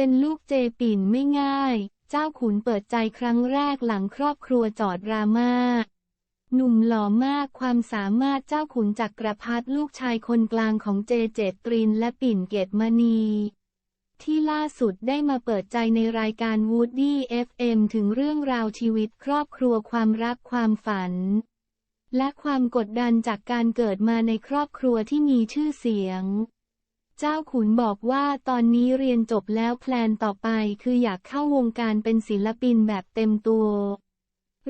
เป็นลูกเจปิ่นไม่ง่าย เจ้าขุนเปิดใจครั้งแรกหลังครอบครัวจอดรามาหนุ่มหล่อมากความสามารถเจ้าขุนจักรพัฒลูกชายคนกลางของเจเจตรินและปิ่นเกตมณี ที่ล่าสุดได้มาเปิดใจในรายการ Woody FM ถึงเรื่องราวชีวิตครอบครัวความรักความฝัน และความกดดันจากการเกิดมาในครอบครัวที่มีชื่อเสียง เจ้าขุนบอกว่าตอนนี้เรียนจบแล้วแพลนต่อไปคืออยากเข้าวงการเป็นศิลปินแบบเต็มตัว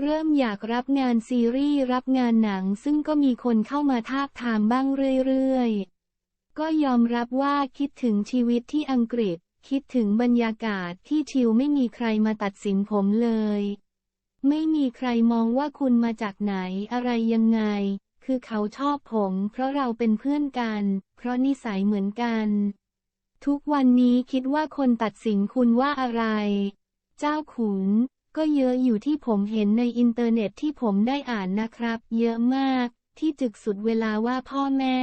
เริ่มอยากรับงานซีรีส์รับงานหนังซึ่งก็มีคนเข้ามาทาบทามบ้างเรื่อยๆ ก็ยอมรับว่าคิดถึงชีวิตที่อังกฤษ คิดถึงบรรยากาศที่ชิลไม่มีใครมาตัดสินผมเลย ไม่มีใครมองว่าคุณมาจากไหนอะไรยังไง คือเขาชอบผม เพราะเราเป็นเพื่อนกัน เพราะนิสัยเหมือนกัน ทุกวันนี้คิดว่าคนตัดสินคุณว่าอะไร เจ้าขุน ก็เยอะอยู่ที่ผมเห็นในอินเทอร์เน็ตที่ผมได้อ่านนะครับ เยอะมากที่จึกสุดเวลาว่าพ่อแม่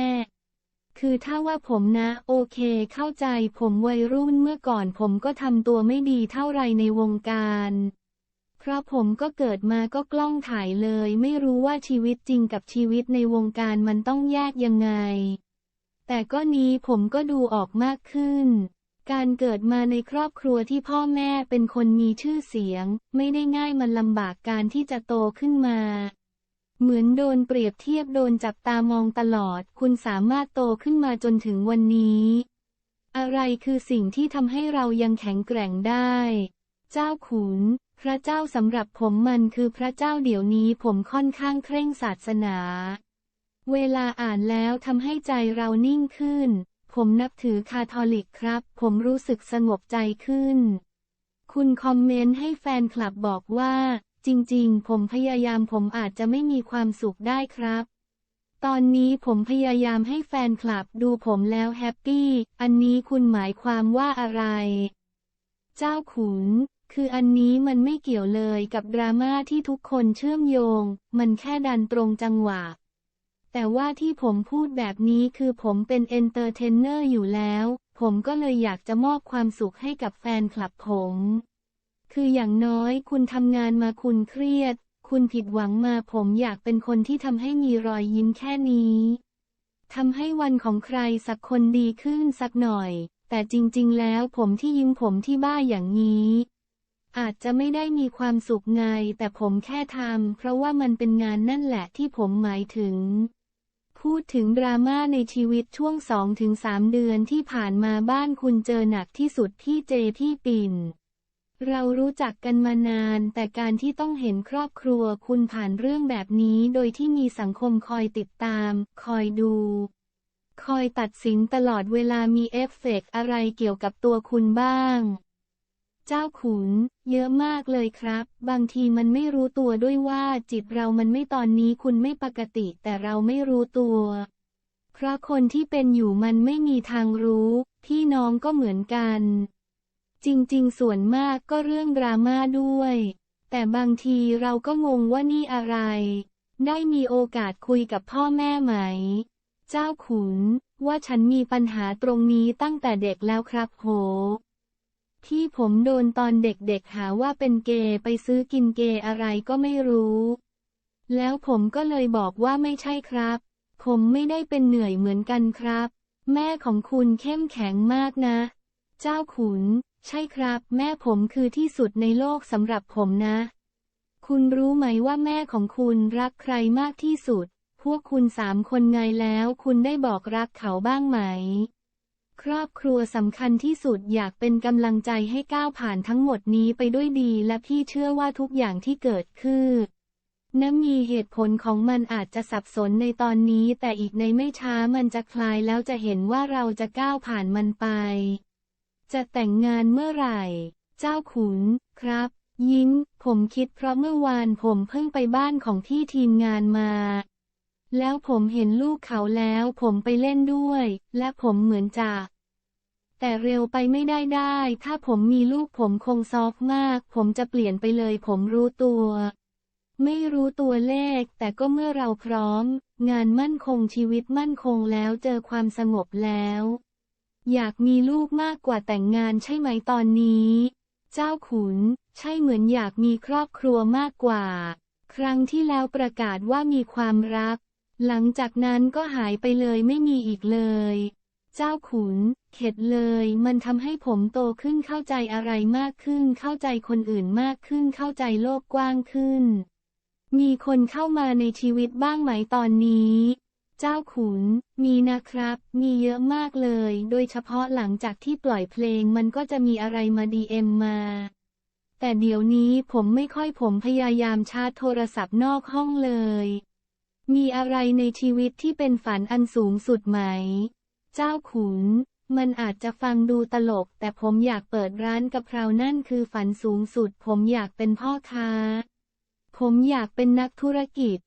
คือถ้าว่าผมนะ โอเค เข้าใจผมวัยรุ่นเมื่อก่อนผมก็ทำตัวไม่ดีเท่าไรในวงการ เพราะผมก็เกิดมาก็กล้องถ่ายเลย ไม่รู้ว่าชีวิตจริงกับชีวิตในวงการมันต้องแยกยังไง แต่ก็นี้ผมก็ดูออกมากขึ้น การเกิดมาในครอบครัวที่พ่อแม่เป็นคนมีชื่อเสียง ไม่ได้ง่ายมันลำบากการที่จะโตขึ้นมา เหมือนโดนเปรียบเทียบโดนจับตามองตลอด คุณสามารถโตขึ้นมาจนถึงวันนี้ อะไรคือสิ่งที่ทำให้เรายังแข็งแกร่งได้ เจ้าขุน พระเจ้าสำหรับผมมันคือพระเจ้าเดี๋ยวนี้ผมค่อนข้างเคร่งศาสนา เวลาอ่านแล้วทำให้ใจเรานิ่งขึ้น ผมนับถือคาทอลิกครับ ผมรู้สึกสงบใจขึ้น คุณคอมเมนต์ให้แฟนคลับบอกว่า จริงๆ ผมพยายามผมอาจจะไม่มีความสุขได้ครับตอนนี้ผมพยายามให้แฟนคลับดูผมแล้วแฮปปี้ อันนี้คุณหมายความว่าอะไร เจ้าขุน คืออันนี้มันไม่เกี่ยวเลยกับดราม่าที่ทุกคนเชื่อมโยง มันแค่ดันตรงจังหวะ แต่ว่าที่ผมพูดแบบนี้คือผมเป็นเอนเตอร์เทนเนอร์อยู่แล้ว ผมก็เลยอยากจะมอบความสุขให้กับแฟนคลับผม คืออย่างน้อยคุณทำงานมาคุณเครียด คุณผิดหวังมาผมอยากเป็นคนที่ทำให้มีรอยยิ้มแค่นี้ทำให้วันของใครสักคนดีขึ้นสักหน่อย แต่จริง ๆ แล้วผมที่ยิ้มผมที่บ้าอย่างนี้ อาจจะไม่ได้มีความสุขไง แต่ผมแค่ทำเพราะว่ามันเป็นงานนั่นแหละที่ผมหมายถึง พูดถึงดราม่าในชีวิตช่วง 2-3 เดือนที่ผ่านมาบ้านคุณเจอหนักที่สุดพี่เจพี่ปิ่นเรารู้จักกันมานาน แต่การที่ต้องเห็นครอบครัวคุณผ่านเรื่องแบบนี้โดยที่มีสังคมคอยติดตาม คอยดู คอยตัดสินตลอดเวลามีเอฟเฟกต์อะไรเกี่ยวกับตัวคุณบ้าง เจ้าขุน เยอะมากเลยครับ บางทีมันไม่รู้ตัวด้วยว่าจิตเรามันไม่ตอนนี้คุณไม่ปกติแต่เราไม่รู้ตัว เพราะคนที่เป็นอยู่มันไม่มีทางรู้ พี่น้องก็เหมือนกัน จริงๆ ส่วนมากก็เรื่องดราม่าด้วย แต่บางทีเราก็งงว่านี่อะไร ได้มีโอกาสคุยกับพ่อแม่ไหม เจ้าขุน ว่าฉันมีปัญหาตรงนี้ตั้งแต่เด็กแล้วครับโห ที่ผมโดนตอนเด็กๆหาว่าเป็นเกย์ไปซื้อกินเกย์อะไรก็ไม่รู้ แล้วผมก็เลยบอกว่าไม่ใช่ครับ ผมไม่ได้เป็นเหนื่อยเหมือนกันครับ แม่ของคุณเข้มแข็งมากนะ เจ้าขุน ใช่ครับ แม่ผมคือที่สุดในโลกสำหรับผมนะ คุณรู้ไหมว่าแม่ของคุณรักใครมากที่สุด พวกคุณสามคนไงแล้ว คุณได้บอกรักเขาบ้างไหม ครอบครัวสำคัญที่สุดอยากเป็นกำลังใจให้ก้าวผ่านทั้งหมดนี้ไปด้วยดี และพี่เชื่อว่าทุกอย่างที่เกิดขึ้นนะมีเหตุผลของมันอาจจะสับสนในตอนนี้ แต่อีกในไม่ช้ามันจะคลายแล้วจะเห็นว่าเราจะก้าวผ่านมันไป จะแต่งงานเมื่อไหร่ เจ้าขุน ครับ ยิ้ม ผมคิดเพราะเมื่อวานผมเพิ่งไปบ้านของพี่ทีมงานมา แล้วผมเห็นลูกเขาแล้วผมไปเล่นด้วย และผมเหมือนจะ แต่เร็วไปไม่ได้ได้ ถ้าผมมีลูกผมคงซอฟมาก ผมจะเปลี่ยนไปเลยผมรู้ตัว ไม่รู้ตัวเลข แต่ก็เมื่อเราพร้อม งานมั่นคงชีวิตมั่นคงแล้วเจอความสงบแล้ว อยากมีลูกมากกว่าแต่งงานใช่ไหมตอนนี้ เจ้าขุน ใช่เหมือนอยากมีครอบครัวมากกว่า ครั้งที่แล้วประกาศว่ามีความรัก หลังจากนั้นก็หายไปเลยไม่มีอีกเลย เจ้าขุน เข็ดเลย มันทำให้ผมโตขึ้นเข้าใจอะไรมากขึ้น เข้าใจคนอื่นมากขึ้น เข้าใจโลกกว้างขึ้น มีคนเข้ามาในชีวิตบ้างไหมตอนนี้ เจ้าขุน มีนะครับ มีเยอะมากเลย โดยเฉพาะหลังจากที่ปล่อยเพลงมันก็จะมีอะไรมาดีเอ็มมาแต่เดี๋ยวนี้ผมไม่ค่อยผมพยายามชาร์จโทรศัพท์นอกห้องเลย มีอะไรในชีวิตที่เป็นฝันอันสูงสุดไหม เจ้าขุน มันอาจจะฟังดูตลก แต่ผมอยากเปิดร้านกะเพรานั่นคือฝันสูงสุด ผมอยากเป็นพ่อค้า ผมอยากเป็นนักธุรกิจ